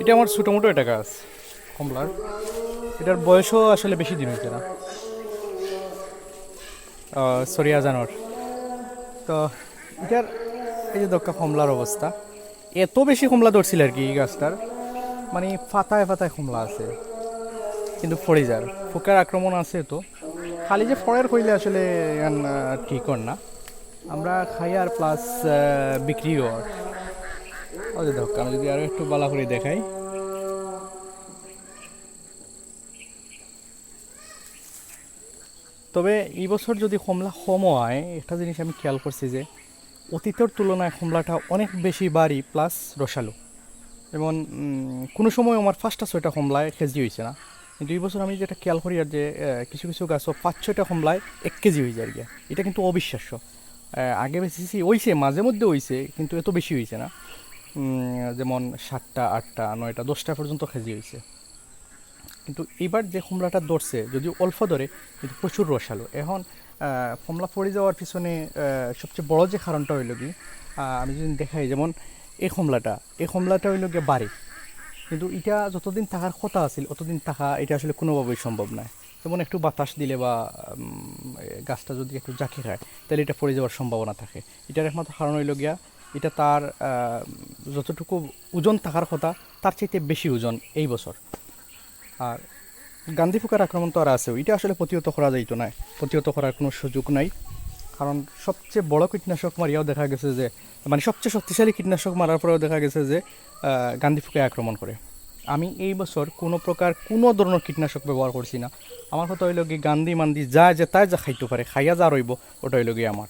এটা আমার ছোটো মোটো এটা গাছ, কমলার। এটার বয়সও আসলে বেশি দিন হয়েছে না। সরিয়া জানোয়ার তো এটার এই যে দক্কা কমলার অবস্থা, এত বেশি কমলা ধরছিল আর কি এই গাছটার। মানে ফাতায় ফাতায় কমলা আছে, কিন্তু ফড়ে যার। পোকার আক্রমণ আছে তো। খালি যে ফড়ের কইলে আসলে ঠিক হন না। আমরা খাই আর প্লাস বিক্রিও। ওই যে দেখো আমি যদি একটু বালা করে দেখাই। তবে এই বছর যদি কমলা কম হয়, একটা জিনিস আমি খেয়াল করছি যে, অতীতের তুলনায় কমলাটা অনেক বেশি বাড়ি প্লাস রসালো। যেমন কোনো সময় আমার পাঁচটা ছয়টা কমলায় কেজি হয়েছে না। কিন্তু এই বছর আমি যেটা খেয়াল করি আর যে কিছু কিছু গাছও পাঁচ ছয়টা কমলায় এক কেজি হয়ে যায় আর এটা কিন্তু অবিশ্বাস্য। আগে বেশি হয়েছে মাঝে মধ্যে হয়েছে কিন্তু এত বেশি হয়েছে না। যেমন সাতটা, আটটা, নয়টা, দশটা পর্যন্ত কেজি হয়েছে। কিন্তু এইবার যে কমলাটা ধরছে, যদিও অল্প ধরে, কিন্তু প্রচুর রসালো। এখন কমলা পড়ে যাওয়ার পিছনে সবচেয়ে বড় যে কারণটা হইল কি আমি যদি দেখাই, যেমন এই কমলাটা এই কমলাটা হইল গিয়ে বাড়ি। কিন্তু এটা যতদিন থাকার কথা আছিল, অতদিন থাকা এটা আসলে কোনোভাবেই সম্ভব নয়। যেমন একটু বাতাস দিলে বা গাছটা যদি একটু জাঁকি খায় তাহলে এটা পড়ে যাওয়ার সম্ভাবনা থাকে। এটার একমাত্র কারণ হইল গিয়া, এটা তার যতটুকু ওজন থাকার কথা, তার চাইতে বেশি ওজন এই বছর। আর গান্ধী পোকার আক্রমণ তো আর আছে এটা আসলে প্রতিহত করা যাইতো না। প্রতিহত করার কোনো সুযোগ নাই। কারণ সবচেয়ে বড় কীটনাশক মারিয়াও দেখা গেছে যে মানে সবচেয়ে শক্তিশালী কীটনাশক মারার পরেও দেখা গেছে যে গান্ধী পোকায় আক্রমণ করে। আমি এই বছর কোনো প্রকার কোনো ধরনের কীটনাশক ব্যবহার করছি না। আমার কথা হইল কি, গান্ধী মান্দি যা যে তাই যা খাইতে পারে, খাইয়া যা রইব ওটা হইল গিয়ে আমার।